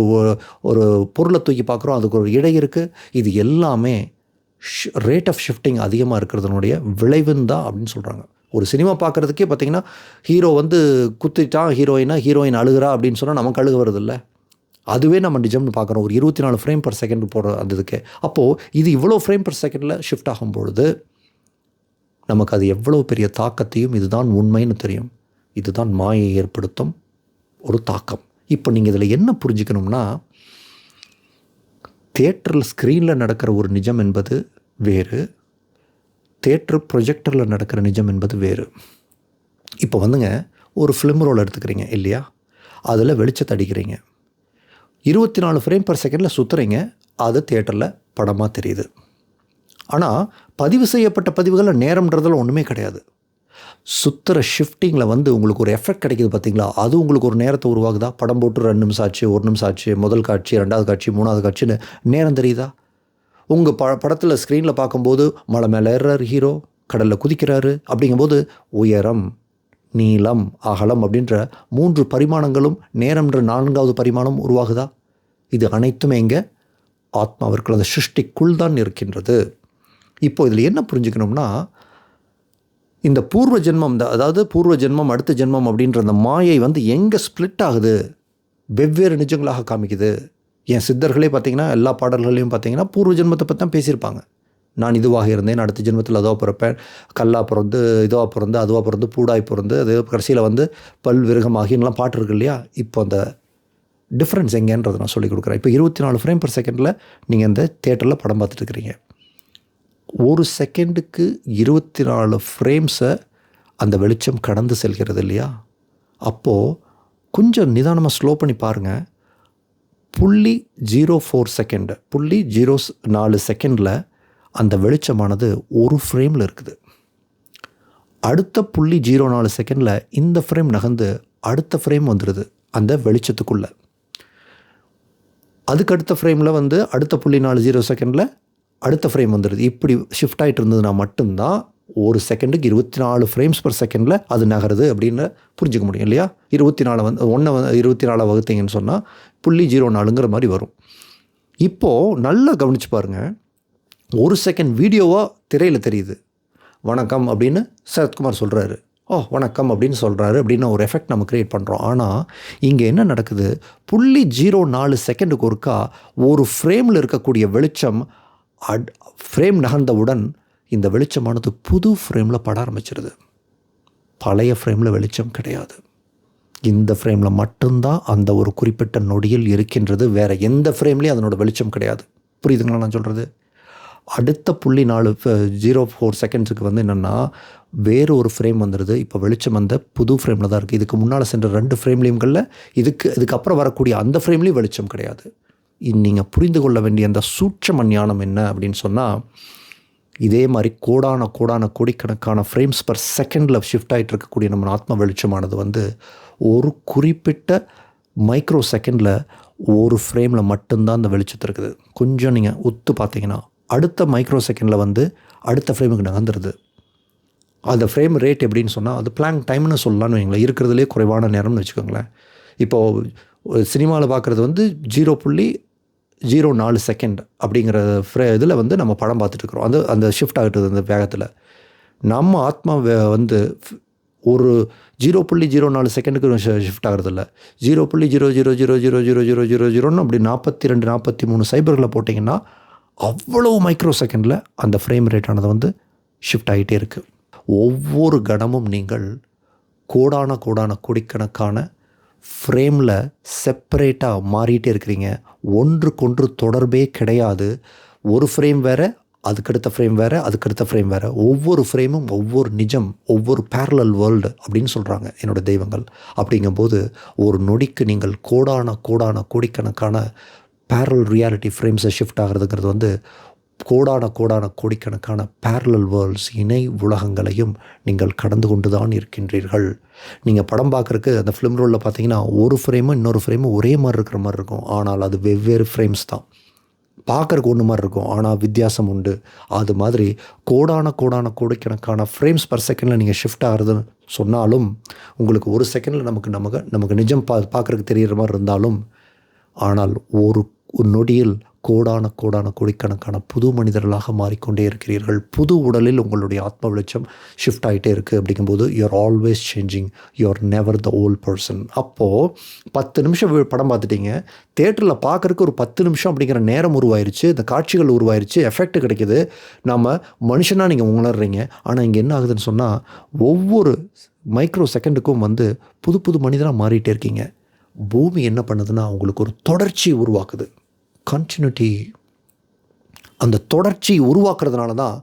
ஒரு பொருளை தூக்கி பார்க்குறோம் அதுக்கு ஒரு இடை இருக்குது இது எல்லாமே ரேட் ஆஃப் ஷிஃப்டிங் அதிகமாக இருக்கிறதுனுடைய விளைவுன்னு தான் அப்படின்னு சொல்கிறாங்க ஒரு சினிமா பார்க்குறதுக்கே பார்த்தீங்கன்னா ஹீரோ வந்து குத்திட்டான் ஹீரோயினா ஹீரோயின் அழுகிறா அப்படின்னு சொன்னால் நமக்கு அழுக வருதில்ல. அதுவே நம்ம நிஜம்னு பார்க்குறோம். ஒரு இருபத்தி நாலு ஃப்ரேம் பர் செகண்ட் போடுற அந்த இதுக்கு அப்போது இது இவ்வளோ ஃப்ரேம் பர் செகண்டில் ஷிஃப்ட் ஆகும் பொழுது நமக்கு அது எவ்வளோ பெரிய தாக்கத்தையும் இதுதான் உண்மைன்னு தெரியும். இதுதான் மாயை ஏற்படுத்தும் ஒரு தாக்கம். இப்போ நீங்கள் இதில் என்ன புரிஞ்சுக்கணும்னா தேட்டரில் ஸ்க்ரீனில் நடக்கிற ஒரு நிஜம் என்பது வேறு தேட்டர் ப்ரொஜெக்டரில் நடக்கிற நிஜம் என்பது வேறு. இப்போ வந்துங்க ஒரு ஃபிலிம் ரோல் எடுத்துக்கிறீங்க இல்லையா? அதில் வெளிச்சத்தை அடிக்கிறீங்க. இருபத்தி நாலு ஃப்ரேம் பர் செகண்டில் சுற்றுறீங்க அது தேட்டரில் படமாக தெரியுது. ஆனால் பதிவு செய்யப்பட்ட பதிவுகளில் நேரம்ன்றதில் ஒன்றுமே கிடையாது. சுற்றுற ஷிஃப்டிங்கில் வந்து உங்களுக்கு ஒரு எஃபெக்ட் கிடைக்குது பார்த்தீங்களா அது உங்களுக்கு ஒரு நேரத்தை உருவாகுதா படம் போட்டு ரெண்டு நிமிஷம் ஆச்சு ஒரு நிமிஷம் ஆச்சு முதல் காட்சி ரெண்டாவது காட்சி மூணாவது காட்சின்னு நேரம் தெரியுதா? உங்கள் ப படத்தில் ஸ்க்ரீனில் பார்க்கும்போது மலை மேலே ஏறுறாரு ஹீரோ கடலில் குதிக்கிறாரு அப்படிங்கும்போது உயரம் நீளம் அகலம் அப்படின்ற மூன்று பரிமாணங்களும் நேரம்ன்ற நான்காவது பரிமாணம் உருவாகுதா? இது அனைத்துமே எங்கே ஆத்மாவிற்குள் அந்த சிருஷ்டிக்குள் தான் இருக்கின்றது. இப்போ இதில் என்ன புரிஞ்சுக்கணும்னா இந்த பூர்வ ஜென்மம் அதாவது பூர்வ ஜென்மம் அடுத்த ஜென்மம் அப்படின்ற அந்த மாயை வந்து எங்கே ஸ்ப்ளிட் ஆகுது? வெவ்வேறு நிஜங்களாக காமிக்குது. என் சித்தர்களே பார்த்தீங்கன்னா எல்லா பாடல்களையும் பார்த்தீங்கன்னா பூர்வ ஜென்மத்தை பற்றி தான் பேசியிருப்பாங்க. நான் இதுவாக இருந்தேன் அடுத்த ஜென்மத்தில் அதுவாக பிறப்பேன் கல்லா பிறந்து இதுவாக பிறந்து அதுவாக பிறந்து பூடாய் பிறந்து அது கடைசியில் வந்து பல் விருகமாகின்லாம் பாட்டு இருக்கு இல்லையா? இப்போ அந்த டிஃப்ரென்ஸ் எங்கேன்றதை நான் சொல்லிக் கொடுக்குறேன். இப்போ இருபத்தி நாலு ஃப்ரேம் பர் செகண்டில் நீங்கள் இந்த தேட்டரில் படம் பார்த்துட்டு இருக்கிறீங்க. ஒரு செகண்டுக்கு இருபத்தி நாலு ஃப்ரேம்ஸை அந்த வெளிச்சம் கடந்து செல்கிறது இல்லையா? அப்போது கொஞ்சம் நிதானமாக ஸ்லோ பண்ணி பாருங்கள் புள்ளி ஜீரோ ஃபோர் செகண்டு புள்ளி ஜீரோ நாலு செகண்டில் அந்த வெளிச்சமானது ஒரு ஃப்ரேமில் இருக்குது. அடுத்த புள்ளி ஜீரோ நாலு செகண்டில் இந்த ஃப்ரேம் நகர்ந்து அடுத்த ஃப்ரேம் வந்துடுது அந்த வெளிச்சத்துக்குள்ளே. அதுக்கு அடுத்த ஃப்ரேமில் வந்து அடுத்த புள்ளி நாலு ஜீரோ செகண்டில் அடுத்த ஃப்ரேம் வந்துடுது இப்படி ஷிஃப்ட் ஆகிட்டு இருந்ததுன்னா மட்டும்தான் ஒரு செகண்டுக்கு இருபத்தி நாலு ஃப்ரேம்ஸ் பர் செகண்டில் அது நகருது அப்படின்னு புரிஞ்சுக்க முடியும் இல்லையா? இருபத்தி நாலு வந்து ஒன்றை வந்து இருபத்தி நாலை வகுத்தீங்கன்னு சொன்னால் புள்ளி ஜீரோ நாலுங்கிற மாதிரி வரும். இப்போது நல்லா கவனித்து பாருங்கள் ஒரு செகண்ட் வீடியோவாக திரையில் தெரியுது. வணக்கம் அப்படின்னு சரத்குமார் சொல்கிறாரு ஓ வணக்கம் அப்படின்னு சொல்கிறாரு அப்படின்னு ஒரு எஃபெக்ட் நம்ம க்ரியேட் பண்ணுறோம் ஆனால் இங்கே என்ன நடக்குது? புள்ளி ஜீரோ நாலு செகண்டுக்கு ஒருக்கா ஒரு ஃப்ரேமில் இருக்கக்கூடிய வெளிச்சம் அட் ஃப்ரேம் நகர்ந்தவுடன் இந்த வெளிச்சமானது புது ஃப்ரேமில் பட ஆரம்பிச்சிருது. பழைய ஃப்ரேமில் வெளிச்சம் கிடையாது. இந்த ஃப்ரேமில் மட்டும்தான் அந்த ஒரு குறிப்பிட்ட நொடியில் இருக்கின்றது. வேறு எந்த ஃப்ரேம்லேயும் அதனோட வெளிச்சம் கிடையாது. புரியுதுங்களா நான் சொல்கிறது அடுத்த புள்ளி நாலு ஜீரோ ஃபோர் செகண்ட்ஸுக்கு வந்து என்னென்னா வேறு ஒரு ஃப்ரேம் வந்துடுது இப்போ வெளிச்சம் வந்த புது ஃப்ரேமில் தான் இருக்குது இதுக்கு முன்னால் சென்ற ரெண்டு ஃப்ரேம்லேயும்களில் இதுக்கு இதுக்கப்புறம் வரக்கூடிய அந்த ஃப்ரேம்லேயும் வெளிச்சம் கிடையாது. நீங்கள் புரிந்து கொள்ள வேண்டிய அந்த சூட்சம ஞானம் என்ன அப்படின்னு சொன்னால் இதே மாதிரி கோடான கோடான கோடிக்கணக்கான ஃப்ரேம்ஸ் பர் செகண்டில் ஷிஃப்ட் ஆகிட்டு இருக்கக்கூடிய நம்ம ஆத்ம வெளிச்சமானது வந்து ஒரு குறிப்பிட்ட மைக்ரோ செகண்டில் ஒரு ஃப்ரேமில் மட்டும்தான் அந்த வெளிச்சத்து இருக்குது. கொஞ்சம் நீங்கள் ஒத்து பார்த்தீங்கன்னா அடுத்த மைக்ரோ செகண்டில் வந்து அடுத்த ஃப்ரேமுக்கு நகர்ந்துருது. அந்த ஃப்ரேம் ரேட் எப்படின்னு சொன்னால் அது பிளாங் டைம்னு சொல்லலாம்னு வைங்களேன். இருக்கிறதுலே குறைவான நேரம்னு வச்சுக்கோங்களேன். இப்போது சினிமாவில் பார்க்குறது வந்து ஜீரோ புள்ளி ஜீரோ நாலு செகண்ட் அப்படிங்கிற ஃப்ரே இதில் வந்து நம்ம படம் பார்த்துட்ருக்குறோம் அந்த அந்த ஷிஃப்ட் ஆகிட்டு அந்த வேகத்தில். நம்ம ஆத்மா வந்து ஒரு ஜீரோ புள்ளி ஜீரோ நாலு செகண்டுக்கு ஷிஃப்ட் ஆகிறதில்ல ஜீரோ புள்ளி zero zero zero zero zero zero zero ஜீரோன்னு அப்படி நாற்பத்தி ரெண்டு நாற்பத்தி மூணு சைபர்களை போட்டிங்கன்னா அவ்வளோ மைக்ரோ செகண்டில் அந்த ஃப்ரேம் ரேட்டானது வந்து ஷிஃப்ட் ஆகிட்டே இருக்குது ஒவ்வொரு கணமும் நீங்கள் கோடான கோடான கோடிக்கணக்கான ஃப்ரேமில் செப்பரேட்டாக மாறிட்டே இருக்கிறீங்க ஒன்றுக்கொன்று தொடர்பே கிடையாது ஒரு ஃப்ரேம் வேறு அதுக்கடுத்த ஃப்ரேம் வேறு அதுக்கடுத்த ஃப்ரேம் வேறு. ஒவ்வொரு ஃப்ரேமும் ஒவ்வொரு நிஜம் ஒவ்வொரு பேரலல் வேர்ல்டு அப்படின்னு சொல்கிறாங்க என்னோடய தெய்வங்கள். அப்படிங்கும்போது ஒரு நொடிக்கு நீங்கள் கோடான கோடான கோடிக்கணக்கான பேரல் ரியாலிட்டி ஃப்ரேம்ஸை ஷிஃப்ட் ஆகிறதுங்கிறது வந்து கோடான கோடான கோடிக்கணக்கான பேரலல் வேர்ல்ட்ஸ் இணை உலகங்களையும் நீங்கள் கடந்து கொண்டு தான் இருக்கின்றீர்கள். நீங்கள் படம் பார்க்குறக்கு அந்த ஃபிலிம் ரோலில் பார்த்தீங்கன்னா ஒரு ஃப்ரேமும் இன்னொரு ஃப்ரேமும் ஒரே மாதிரி இருக்கிற மாதிரி இருக்கும். ஆனால் அது வெவ்வேறு ஃப்ரேம்ஸ் தான். பார்க்குறக்கு ஒன்று மாதிரி இருக்கும். ஆனால் வித்தியாசம் உண்டு. அது மாதிரி கோடான கோடான கோடிக்கணக்கான ஃப்ரேம்ஸ் பர் செகண்டில் நீங்கள் ஷிஃப்ட் ஆகிறதுன்னு சொன்னாலும் உங்களுக்கு ஒரு செகண்டில் நமக்கு நமக்கு நமக்கு நிஜம் பா பார்க்குறக்கு தெரிகிற மாதிரி இருந்தாலும் ஆனால் ஒரு நொடியில் கோடான கோடான கோடிக்கணக்கான புது மனிதர்களாக மாறிக்கொண்டே இருக்கிறீர்கள். புது உடலில் உங்களுடைய ஆத்ம வெளிச்சம் ஷிஃப்ட் ஆகிட்டே இருக்குது அப்படிங்கும்போது you're always changing you're never the old person அப்போது பத்து நிமிஷம் படம் பார்த்துட்டீங்க. தேட்டரில் பார்க்குறக்கு ஒரு பத்து நிமிஷம் அப்படிங்கிற நேரம் உருவாயிருச்சு. இந்த காட்சிகள் உருவாயிருச்சு. எஃபெக்ட் கிடைக்கிது. நம்ம மனுஷனாக நீங்கள் உணர்றீங்க. ஆனால் இங்கே என்ன ஆகுதுன்னு சொன்னால் ஒவ்வொரு மைக்ரோ செகண்டுக்கும் வந்து புது புது மனிதனாக மாறிட்டே இருக்கீங்க. பூமி என்ன பண்ணுதுன்னா அவங்களுக்கு ஒரு தொடர்ச்சி உருவாக்குது. கண்டினியூட்டி அந்த தொடர்ச்சி உருவாக்குறதுனால தான்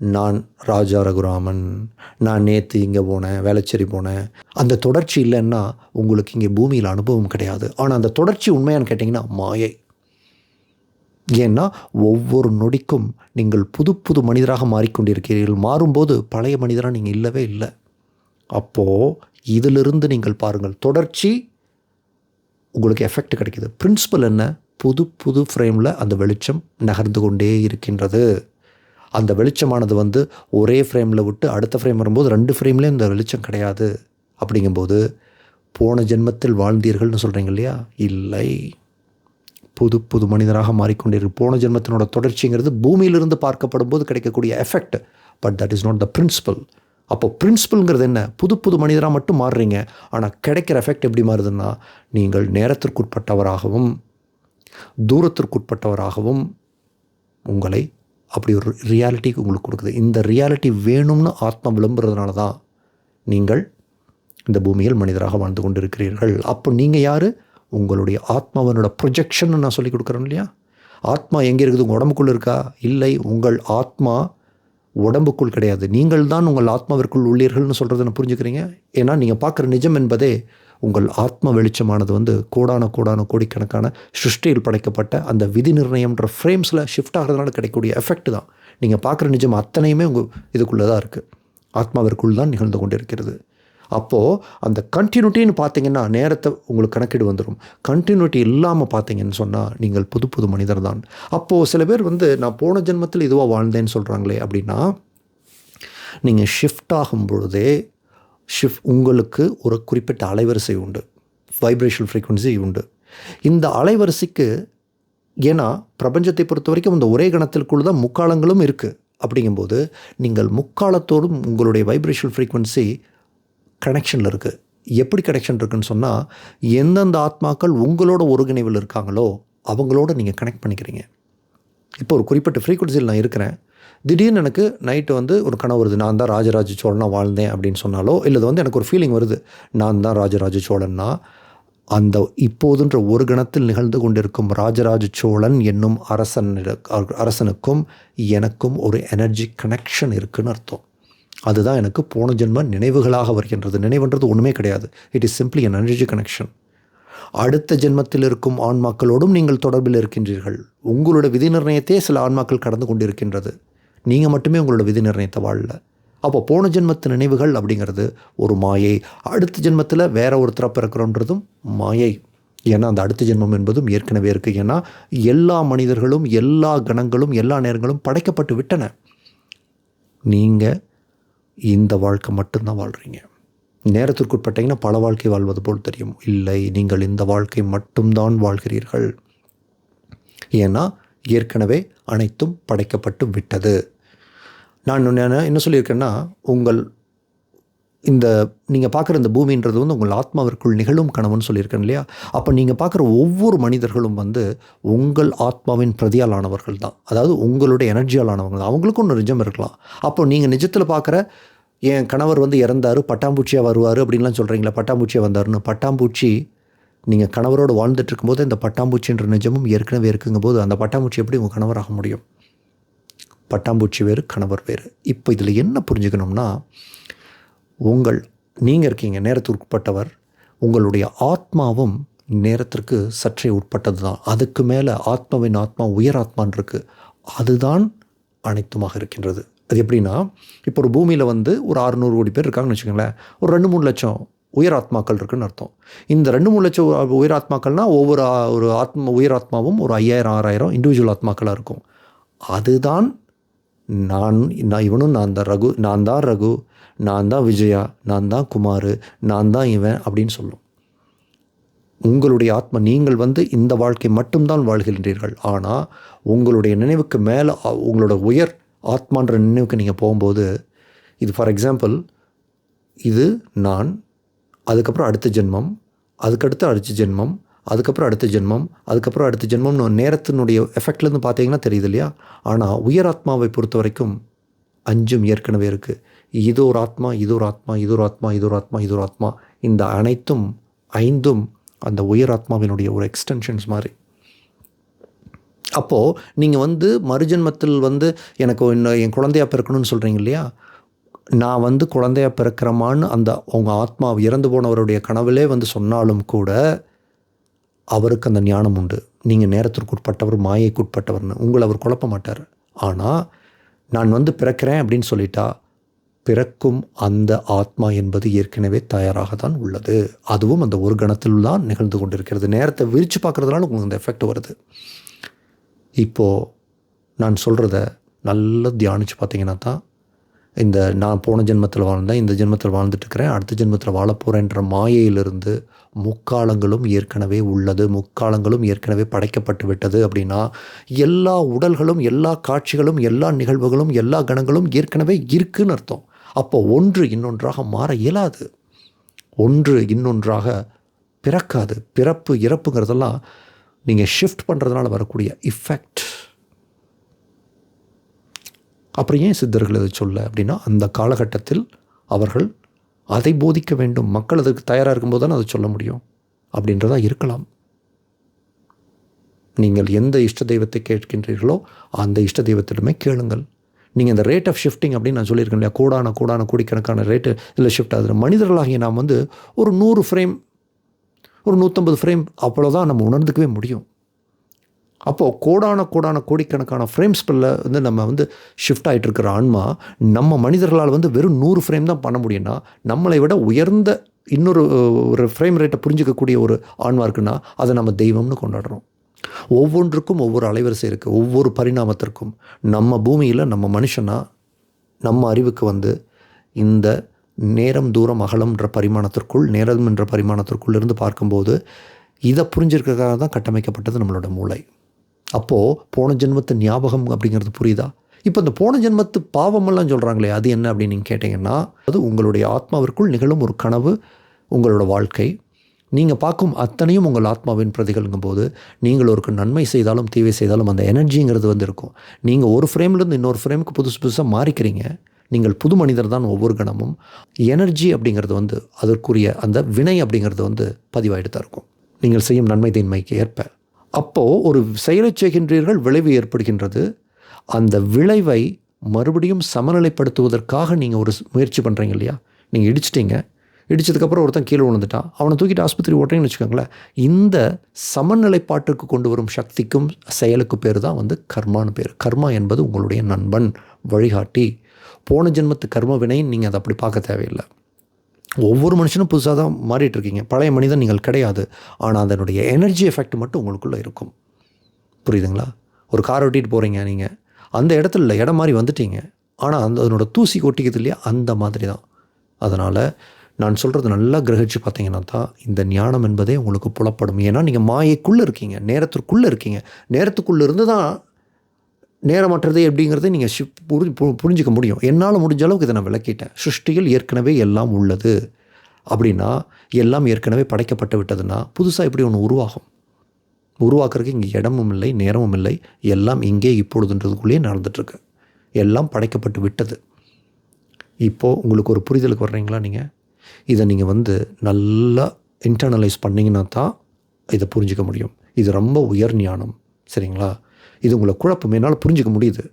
நான் ராஜா ரகுராமன் நான் நேற்று இங்கே போனேன் வேளச்சேரி போனேன். அந்த தொடர்ச்சி இல்லைன்னா உங்களுக்கு இங்கே பூமியில் அனுபவம் கிடையாது. ஆனால் அந்த தொடர்ச்சி உண்மையானு கேட்டிங்கன்னா மாயை. ஏன்னா ஒவ்வொரு நொடிக்கும் நீங்கள் புது புது மனிதராக மாறிக்கொண்டிருக்கிறீர்கள். மாறும்போது பழைய மனிதராக நீங்கள் இல்லவே இல்லை. அப்போது இதிலிருந்து நீங்கள் பாருங்கள் தொடர்ச்சி உங்களுக்கு எஃபெக்ட் கிடைக்கிது. பிரின்சிபல் என்ன? புது புது ஃப்ரேமில் அந்த வெளிச்சம் நகர்ந்து கொண்டே இருக்கின்றது. அந்த வெளிச்சமானது வந்து ஒரே ஃப்ரேமில் விட்டு அடுத்த ஃப்ரேம் வரும்போது ரெண்டு ஃப்ரேம்லேயும் இந்த வெளிச்சம் கிடையாது. அப்படிங்கும்போது போன ஜென்மத்தில் வாழ்ந்தீர்கள்னு சொல்கிறீங்க இல்லையா? இல்லை. புது புது மனிதராக மாறிக்கொண்டிருக்கு போன ஜென்மத்தினோட தொடர்ச்சிங்கிறது பூமியிலிருந்து பார்க்கப்படும் போது கிடைக்கக்கூடிய effect but that is not the principle அப்போ பிரின்சிபல்ங்கிறது என்ன? புது புது மனிதராக மட்டும் மாறுறீங்க. ஆனால் கிடைக்கிற எஃபெக்ட் எப்படி மாறுதுன்னா நீங்கள் நேரத்திற்குட்பட்டவராகவும் தூரத்திற்குட்பட்டவராகவும் உங்களை அப்படி ஒரு ரியாலிட்டி உங்களுக்கு கொடுக்குது. இந்த ரியாலிட்டி வேணும்னு ஆத்மா விளம்புறதுனால தான் நீங்கள் இந்த பூமியில் மனிதராக வாழ்ந்து கொண்டிருக்கிறீர்கள். அப்போ நீங்கள் யார்? உங்களுடைய ஆத்மாவனோட ப்ரொஜெக்ஷன் நான் சொல்லி கொடுக்குறேன் இல்லையா? ஆத்மா எங்கே இருக்குது? உங்கள் உடம்புக்குள்ளே இருக்கா? இல்லை. உங்கள் ஆத்மா உடம்புக்குள் கிடையாது. நீங்கள் தான் உங்கள் ஆத்மாவிற்குள் உள்ளீர்கள்னு சொல்கிறத நான் புரிஞ்சுக்கிறீங்க? ஏன்னா நீங்கள் பார்க்குற நிஜம் என்பதே உங்கள் ஆத்ம வெளிச்சமானது வந்து கோடான கோடான கோடிக்கணக்கான சிருஷ்டியில் படைக்கப்பட்ட அந்த விதி நிர்ணயம்ன்ற ஃப்ரேம்ஸில் ஷிஃப்ட் ஆகிறதுனால கிடைக்கக்கூடிய எஃபெக்ட் தான். நீங்கள் பார்க்குற நிஜம் அத்தனையுமே உங்கள் இதுக்குள்ளே தான் இருக்குது ஆத்மாவிற்குள் தான் நிகழ்ந்து கொண்டிருக்கிறது. அப்போது அந்த கண்டினியூட்டின்னு பார்த்தீங்கன்னா நேரத்தை உங்களுக்கு கணக்கீடு வந்துடும் கண்டினியூட்டி இல்லாமல் பார்த்தீங்கன்னு சொன்னால் நீங்கள் புது புது மனிதர் தான். அப்போது சில பேர் வந்து நான் போன ஜென்மத்தில் இதுவாக வாழ்ந்தேன்னு சொல்கிறாங்களே அப்படின்னா நீங்கள் ஷிஃப்ட் ஆகும் பொழுதே ஷிஃப் உங்களுக்கு ஒரு குறிப்பிட்ட அலைவரிசை உண்டு. வைப்ரேஷன் ஃப்ரீக்குவன்சி உண்டு. இந்த அலைவரிசைக்கு ஏன்னா பிரபஞ்சத்தை பொறுத்த வரைக்கும் இந்த ஒரே கணத்திற்குள்ள தான் முக்காலங்களும் இருக்குது அப்படிங்கும்போது நீங்கள் முக்காலத்தோடும் உங்களுடைய வைப்ரேஷன் ஃப்ரீக்குவன்சி கனெக்ஷனில் இருக்குது எப்படி கனெக்ஷன் இருக்குன்னு சொன்னால் எந்தெந்த ஆத்மாக்கள் உங்களோட ஒருங்கிணைவில் இருக்காங்களோ அவங்களோட நீங்கள் கனெக்ட் பண்ணிக்கிறீங்க. இப்போ ஒரு குறிப்பிட்ட ஃப்ரீக்குவன்சியில் நான் இருக்கிறேன். திடீர்னு எனக்கு நைட்டு வந்து ஒரு கனவு வருது. நான் தான் ராஜராஜ சோழனாக வாழ்ந்தேன் அப்படின்னு சொன்னாலோ இல்லை வந்து எனக்கு ஒரு ஃபீலிங் வருது. நான் தான் ராஜராஜ சோழன்னா அந்த இப்போதுன்ற ஒரு கணத்தில் நிகழ்ந்து கொண்டிருக்கும் ராஜராஜ சோழன் என்னும் அரசன் அரசனுக்கும் எனக்கும் ஒரு எனர்ஜி கனெக்ஷன் இருக்குன்னு அர்த்தம். அதுதான் எனக்கு போன ஜென்ம நினைவுகளாக வருகின்றது. நினைவுன்றது ஒன்றுமே கிடையாது. It is simply an energy connection அடுத்த ஜென்மத்தில் இருக்கும் ஆன்மாக்களோடும் நீங்கள் தொடர்பில் இருக்கின்றீர்கள். உங்களோட விதி நிர்ணயத்தையே சில ஆன்மாக்கள் கடந்து கொண்டிருக்கின்றது. நீங்கள் மட்டுமே உங்களோட விதி நிர்ணயத்தை வாழல. அப்போ போன ஜென்மத்து நினைவுகள் அப்படிங்கிறது ஒரு மாயை. அடுத்த ஜென்மத்தில் வேற ஒருத்தராக பிறக்கிறோன்றதும் மாயை. ஏன்னா அந்த அடுத்த ஜென்மம் என்பதும் ஏற்கனவே இருக்குது ஏன்னா எல்லா மனிதர்களும் எல்லா கணங்களும் எல்லா நேரங்களும் படைக்கப்பட்டு விட்டன. நீங்கள் இந்த வாழ்க்கை மட்டும்தான் வாழ்கிறீங்க நேரத்திற்குட்பட்டீங்கன்னா பல வாழ்க்கை வாழ்வது போல் தெரியும். இல்லை நீங்கள் இந்த வாழ்க்கை மட்டும்தான் வாழ்கிறீர்கள். ஏன்னா ஏற்கனவே அனைத்தும் படைக்கப்பட்டு விட்டது. நான் என்ன என்ன சொல்லியிருக்கேன்னா உங்கள் இந்த நீங்கள் பார்க்குற இந்த பூமின்றது வந்து உங்கள் ஆத்மாவிற்குள் நிகழும் கனவுன்னு சொல்லியிருக்கேன் இல்லையா? அப்போ நீங்கள் பார்க்குற ஒவ்வொரு மனிதர்களும் வந்து உங்கள் ஆத்மாவின் பிரதியால் ஆனவர்கள் தான். அதாவது உங்களுடைய எனர்ஜியால் ஆனவங்க தான் அவங்களுக்கும் ஒன்று நிஜம் இருக்கலாம். அப்போ நீங்கள் நிஜத்தில் பார்க்குற என் கணவர் வந்து இறந்தார் பட்டாம்பூச்சியாக வருவார் அப்படின்லாம் சொல்கிறீங்களா பட்டாம்பூச்சியாக வந்தார்னு பட்டாம்பூச்சி நீங்கள் கணவரோடு வாழ்ந்துட்டு இருக்கும்போது இந்த பட்டாம்பூச்சின்ற நிஜமும் ஏற்கனவே இருக்குங்கும் போது அந்த பட்டாம்பூச்சி எப்படி உங்கள் கணவராக முடியும்? பட்டாம்பூச்சி வேறு கணவர் வேறு. இப்போ இதில் என்ன புரிஞ்சுக்கணும்னா உங்கள் நீங்கள் இருக்கீங்க நேரத்திற்கு உட்பட்டவர் உங்களுடைய ஆத்மாவும் நேரத்திற்கு சற்றே உட்பட்டது தான் அதுக்கு மேலே ஆத்மாவின் ஆத்மா உயராத்மான் இருக்குது அதுதான் அனைத்துமாக இருக்கின்றது. அது எப்படின்னா இப்போ ஒரு பூமியில் வந்து ஒரு அறுநூறு கோடி பேர் இருக்காங்கன்னு வச்சுக்கோங்களேன். ஒரு ரெண்டு மூணு லட்சம் உயர் ஆத்மாக்கள் இருக்குன்னு அர்த்தம். இந்த ரெண்டு மூணு லட்சம் உயராத்மாக்கள்னால் ஒவ்வொரு ஒரு ஆத்மா உயர் ஆத்மாவும் ஒரு ஐயாயிரம் ஆறாயிரம் இண்டிவிஜுவல் ஆத்மாக்களாக இருக்கும். அதுதான் நான் நான் இவனும் நான் தான் ரகு நான் தான் ரகு நான் தான் விஜயா நான் தான் குமார் நான் தான் இவன் அப்படின்னு சொல்லும். உங்களுடைய ஆத்மா நீங்கள் வந்து இந்த வாழ்க்கை மட்டும்தான் வாழ்கின்றீர்கள். ஆனால் உங்களுடைய நினைவுக்கு மேலே உங்களோட உயர் ஆத்மான்ற நினைவுக்கு நீங்கள் போகும்போது இது ஃபார் எக்ஸாம்பிள் இது நான் அதுக்கப்புறம் அடுத்த ஜென்மம் அதுக்கடுத்து அடுத்த ஜென்மம் அதுக்கப்புறம் அடுத்த ஜென்மம் அதுக்கப்புறம் அடுத்த ஜென்மம்னு நேரத்தினுடைய எஃபெக்ட்லேருந்து பார்த்தீங்கன்னா தெரியுது இல்லையா? ஆனால் உயர் ஆத்மாவை பொறுத்த வரைக்கும் அஞ்சும் ஏற்கனவே இருக்குது இது ஒரு ஆத்மா இது ஒரு ஆத்மா இது ஒரு ஆத்மா இது ஒரு ஆத்மா இது ஒரு ஆத்மா. இந்த அனைத்தும் ஐந்தும் அந்த உயர் ஆத்மாவினுடைய ஒரு எக்ஸ்டென்ஷன்ஸ் மாதிரி. அப்போது நீங்கள் வந்து மறுஜென்மத்தில் வந்து எனக்கு இன்னும் என் குழந்தையாக பிறக்கணும்னு சொல்கிறீங்க இல்லையா? நான் வந்து குழந்தையாக பிறக்கிறமான்னு அந்த அவங்க ஆத்மா இறந்து போனவருடைய கனவுலே வந்து சொன்னாலும் கூட அவருக்கு அந்த ஞானம் உண்டு. நீங்கள் நேரத்திற்கு உட்பட்டவர் மாயைக்கு உட்பட்டவர்னு உங்களை அவர் குழப்ப மாட்டார். ஆனால் நான் வந்து பிறக்கிறேன் அப்படின்னு சொல்லிட்டா பிறக்கும் அந்த ஆத்மா என்பது ஏற்கனவே தயாராக தான் உள்ளது. அதுவும் அந்த ஒரு கணத்தில் தான் நிகழ்ந்து கொண்டிருக்கிறது. நேரத்தை விரித்து பார்க்குறதுனால உங்களுக்கு அந்த எஃபெக்ட் வருது. இப்போது நான் சொல்கிறத நல்லா தியானித்து பார்த்தீங்கன்னா தான் இந்த நான் போன ஜென்மத்தில் வாழ்ந்தேன் இந்த ஜென்மத்தில் வாழ்ந்துட்டுருக்கிறேன் அடுத்த ஜென்மத்தில் வாழப்போகிறேன்ற மாயையிலிருந்து முக்காலங்களும் ஏற்கனவே உள்ளது முக்காலங்களும் ஏற்கனவே படைக்கப்பட்டு விட்டது அப்படின்னா எல்லா உடல்களும் எல்லா காட்சிகளும் எல்லா நிகழ்வுகளும் எல்லா கணங்களும் ஏற்கனவே இருக்குன்னு அர்த்தம். அப்போ ஒன்று இன்னொன்றாக மாற இயலாது. ஒன்று இன்னொன்றாக பிறக்காது. பிறப்பு இறப்புங்கிறதெல்லாம் நீங்கள் ஷிஃப்ட் பண்ணுறதுனால வரக்கூடிய இஃபெக்ட் அப்புறம் ஏன் சித்தர்கள் இதை சொல்ல அப்படின்னா அந்த காலகட்டத்தில் அவர்கள் அதை போதிக்க வேண்டும். மக்கள் அதுக்கு தயாராக இருக்கும்போது தான் அதை சொல்ல முடியும். அப்படின்றதா இருக்கலாம். நீங்கள் எந்த இஷ்ட தெய்வத்தை கேட்கின்றீர்களோ அந்த இஷ்ட தெய்வத்திலுமே கேளுங்கள். நீங்கள் இந்த ரேட் ஆஃப் ஷிஃப்டிங் அப்படின்னு நான் சொல்லியிருக்கேன் இல்லையா? கூடான கூடான கோடிக்கணக்கான ரேட்டு இல்லை ஷிஃப்ட் ஆகுது. மனிதர்களாகிய நாம் வந்து ஒரு நூறு ஃப்ரேம் ஒரு நூற்றம்பது ஃப்ரேம் அவ்வளோதான் நம்ம உணர்ந்துக்கவே முடியும். அப்போது கோடான கோடான கோடிக்கணக்கான ஃப்ரேம்ஸ்களில் வந்து நம்ம வந்து ஷிஃப்ட் ஆகிட்டு இருக்கிற ஆன்மா நம்ம மனிதர்களால் வந்து வெறும் நூறு ஃப்ரேம் தான் பண்ண முடியும்னா நம்மளை விட உயர்ந்த இன்னொரு ஒரு ஃப்ரேம் ரேட்டை புரிஞ்சிக்கக்கூடிய ஒரு ஆன்மா இருக்குன்னா அதை நம்ம தெய்வம்னு கொண்டாடுறோம். ஒவ்வொன்றுக்கும் ஒவ்வொரு அலைவரிசை இருக்குது ஒவ்வொரு பரிணாமத்திற்கும். நம்ம பூமியில் நம்ம மனுஷனாக நம்ம அறிவுக்கு வந்து இந்த நேரம் தூரம் அகலம்ன்ற பரிமாணத்திற்குள் நேரம் என்ற பரிமாணத்திற்குள் இருந்து பார்க்கும்போது இதை புரிஞ்சிருக்கிறதுக்காக தான் கட்டமைக்கப்பட்டது நம்மளோட மூளை. அப்போது போன ஜென்மத்து ஞாபகம் அப்படிங்கிறது புரியுதா? இப்போ இந்த போன ஜென்மத்து பாவமெல்லாம் சொல்கிறாங்களே அது என்ன அப்படின்னு நீங்கள் கேட்டிங்கன்னா அது உங்களுடைய ஆத்மாவிற்குள் நிகழும் ஒரு கனவு உங்களோட வாழ்க்கை. நீங்கள் பார்க்கும் அத்தனையும் உங்கள் ஆத்மாவின் பிரதிகள்ங்கும் போது நீங்கள் ஒரு நன்மை செய்தாலும் தீவை செய்தாலும் அந்த எனர்ஜிங்கிறது வந்து இருக்கும் நீங்கள் ஒரு ஃப்ரேம்லேருந்து இன்னொரு ஃப்ரேமுக்கு புதுசு புதுசாக மாறிக்கிறீங்க. நீங்கள் புது மனிதர் தான் ஒவ்வொரு கணமும். எனர்ஜி அப்படிங்கிறது வந்து அதற்குரிய அந்த வினை அப்படிங்கிறது வந்து பதிவாயிட்டு தான் இருக்கும். நீங்கள் செய்யும் நன்மை தீன்மைக்கு ஏற்ப. அப்போது ஒரு செயலை செய்கின்றீர்கள் விளைவு ஏற்படுகின்றது. அந்த விளைவை மறுபடியும் சமநிலைப்படுத்துவதற்காக நீங்கள் ஒரு முயற்சி பண்ணுறீங்க இல்லையா? நீங்கள் இடிச்சிட்டிங்க. இடித்ததுக்கப்புறம் ஒருத்தன் கீழே விழுந்துட்டான். அவனை தூக்கிட்டு ஆஸ்பத்திரி ஓட்டுறீங்கன்னு வச்சுக்கோங்களேன். இந்த சமநிலைப்பாட்டுக்கு கொண்டு வரும் சக்திக்கும் செயலுக்கு பேர் தான் வந்து கர்மான்னு பேர். கர்மா என்பது உங்களுடைய நண்பன். வழிகாட்டி. போன ஜென்மத்து கர்ம வினைன்னு நீங்கள் அதை அப்படி பார்க்க தேவையில்லை. ஒவ்வொரு மனுஷனும் புதுசாக தான் மாறிட்டு இருக்கீங்க பழைய மனிதன் நீங்கள் கிடையாது. ஆனால் அதனுடைய எனர்ஜி எஃபெக்ட் மட்டும் உங்களுக்குள்ளே இருக்கும். புரியுதுங்களா? ஒரு கார் ஓட்டிகிட்டு போகிறீங்க நீங்கள் அந்த இடத்துல இல்லை இடம் மாதிரி வந்துட்டீங்க. ஆனால் அந்த அதனோட தூசி கொட்டிக்கிறது இல்லையா? அந்த மாதிரி தான். அதனால் நான் சொல்கிறது நல்லா கிரகிச்சு பார்த்தீங்கன்னா தான் இந்த ஞானம் என்பதே உங்களுக்கு புலப்படும். ஏன்னா நீங்கள் மாயைக்குள்ளே இருக்கீங்க. நேரத்திற்குள்ளே இருக்கீங்க. நேரத்துக்குள்ளே இருந்து தான் நேரமற்றது எப்படிங்கிறத நீங்கள் ஷிப் புரி புரிஞ்சிக்க முடியும். என்னால் முடிஞ்ச அளவுக்கு இதை நான் விளக்கிட்டேன். சிருஷ்டியில் ஏற்கனவே எல்லாம் உள்ளது. அப்படின்னா எல்லாம் ஏற்கனவே படைக்கப்பட்டு விட்டதுன்னா புதுசாக இப்படி ஒன்று உருவாகும்? உருவாக்குறதுக்கு இங்கே இடமும் இல்லை நேரமும் இல்லை. எல்லாம் இங்கே இப்பொழுதுன்றதுக்குள்ளேயே நடந்துட்டுருக்கு. எல்லாம் படைக்கப்பட்டு விட்டது. இப்போது உங்களுக்கு ஒரு புரிதலுக்கு வர்றீங்களா நீங்கள் இதை நீங்கள் வந்து நல்லா இன்டர்னலைஸ் பண்ணிங்கன்னா தான் இதை புரிஞ்சிக்க முடியும். இது ரொம்ப உயர் ஞானம். சரிங்களா? இது உங்களை குழப்பம். என்னால் புரிஞ்சிக்க முடியுது.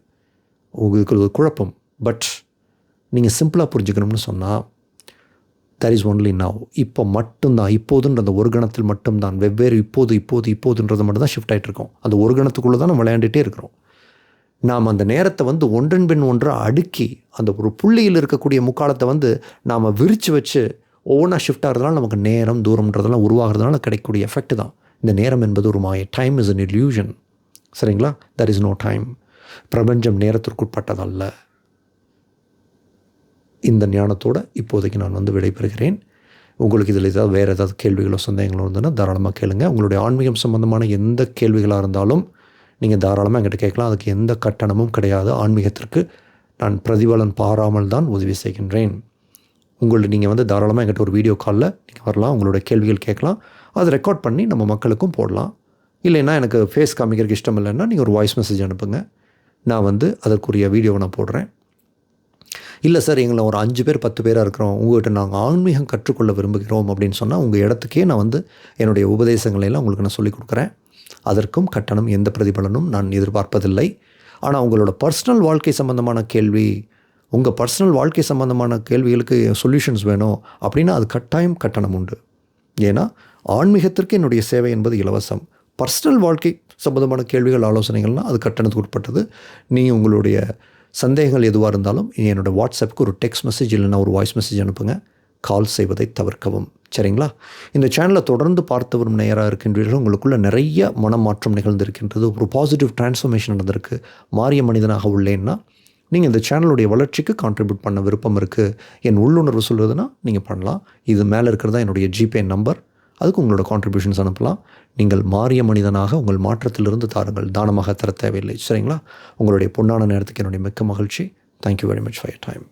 உங்களுக்கு ஒரு குழப்பம். பட் நீங்கள் சிம்பிளாக புரிஞ்சுக்கணும்னு சொன்னால் தர் இஸ் ஒன்லி நவ் இப்போ மட்டும்தான் இப்போதுன்ற அந்த ஒரு கணத்தில் மட்டும்தான் வெவ்வேறு இப்போது இப்போது இப்போதுன்றது மட்டும் தான் ஷிஃப்ட் ஆகிட்டு இருக்கோம். அந்த ஒரு கணத்துக்குள்ளே தான் நம்ம விளையாண்டுட்டே இருக்கிறோம். நாம் அந்த நேரத்தை வந்து ஒன்றன் பின் ஒன்றாக அடுக்கி அந்த ஒரு புள்ளியில் இருக்கக்கூடிய முக்காலத்தை வந்து நாம் விரித்து வச்சு ஒவ்வொன்றா ஷிஃப்ட் ஆகிறதுனால நமக்கு நேரம் தூரம்ன்றதெல்லாம் உருவாகிறதுனால கிடைக்கக்கூடிய எஃபெக்ட் தான். இந்த நேரம் என்பது ஒரு மாய. டைம் இஸ் அன் இல்யூஷன் சரிங்களா? தர் இஸ் நோ டைம் பிரபஞ்சம் நேரத்திற்குட்பட்டதல்ல. இந்த ஞானத்தோட இப்போதைக்கு நான் வந்து விடைபெறுகிறேன். உங்களுக்கு இதில் ஏதாவது வேறு ஏதாவது கேள்விகளோ சந்தேகங்களோ இருந்ததுன்னா தாராளமாக கேளுங்க. உங்களுடைய ஆன்மீகம் சம்பந்தமான எந்த கேள்விகளாக இருந்தாலும் நீங்கள் தாராளமாக என்கிட்ட கேட்கலாம். அதுக்கு எந்த கட்டணமும் கிடையாது. ஆன்மீகத்திற்கு நான் பிரதிபலன் பாராமல் தான் உதவி செய்கின்றேன். உங்களுடைய நீங்கள் வந்து தாராளமாக என்கிட்ட ஒரு வீடியோ காலில் நீங்கள் வரலாம். உங்களுடைய கேள்விகள் கேட்கலாம். அதை ரெக்கார்ட் பண்ணி நம்ம மக்களுக்கும் போடலாம். இல்லைன்னா எனக்கு ஃபேஸ் காமிக்கிறதுக்கு இஷ்டம் இல்லைன்னா நீங்கள் ஒரு வாய்ஸ் மெசேஜ் அனுப்புங்க. நான் வந்து அதற்குரிய வீடியோவை நான் போடுறேன். இல்லை சார் எங்களை ஒரு அஞ்சு பேர் பத்து பேராக இருக்கிறோம். உங்கள்கிட்ட நாங்கள் ஆன்மீகம் கற்றுக்கொள்ள விரும்புகிறோம் அப்படின்னு சொன்னால் உங்கள் இடத்துக்கே நான் வந்து என்னுடைய உபதேசங்களை எல்லாம் உங்களுக்கு நான் சொல்லிக் கொடுக்குறேன். அதற்கும் கட்டணம் எந்த பிரதிபலனும் நான் எதிர்பார்ப்பதில்லை. ஆனால் உங்களோட பர்சனல் வாழ்க்கை சம்மந்தமான கேள்வி உங்கள் பர்சனல் வாழ்க்கை சம்மந்தமான கேள்விகளுக்கு சொல்யூஷன்ஸ் வேணும் அப்படின்னா அது கட்டாயம் கட்டணம் உண்டு. ஏன்னா ஆன்மீகத்திற்கு என்னுடைய சேவை என்பது இலவசம். பர்சனல் வாழ்க்கை சம்பந்தமான கேள்விகள் ஆலோசனைகள்னால் அது கட்டணத்துக்கு உட்பட்டது. நீங்கள் உங்களுடைய சந்தேகங்கள் எதுவாக இருந்தாலும் என்னோட வாட்ஸ்அப்புக்கு ஒரு டெக்ஸ்ட் மெசேஜ் இல்லைன்னா ஒரு வாய்ஸ் மெசேஜ் அனுப்புங்க. கால் செய்வதை தவிர்க்கவும். சரிங்களா? இந்த சேனலை தொடர்ந்து பார்த்து வரும் நேராக இருக்கின்றீர்கள். உங்களுக்குள்ள நிறைய மனமாற்றம் நிகழ்ந்திருக்கின்றது. ஒரு பாசிட்டிவ் டிரான்ஸ்ஃபர்மேஷன் நடந்திருக்கு. மாறிய மனிதனாக உள்ளேன்னா நீங்கள் இந்த சேனலுடைய வளர்ச்சிக்கு கான்ட்ரிபியூட் பண்ண விருப்பம் இருக்குது என் உள்ளுணர்வு சொல்கிறதுனா நீங்கள் பண்ணலாம். இது மேலே இருக்கிறதா என்னுடைய ஜிபே நம்பர் அதுக்கு உங்களோட கான்ட்ரிபியூஷன்ஸ் அனுப்பலாம். நீங்கள் மாறிய மனிதனாக உங்கள் மாற்றத்திலிருந்து தாருங்கள். தானமாக தர தேவையில்லை. சரிங்களா? உங்களுடைய பொன்னான நேரத்துக்கு என்னுடைய மிக்க மகிழ்ச்சி. Thank you very much for your time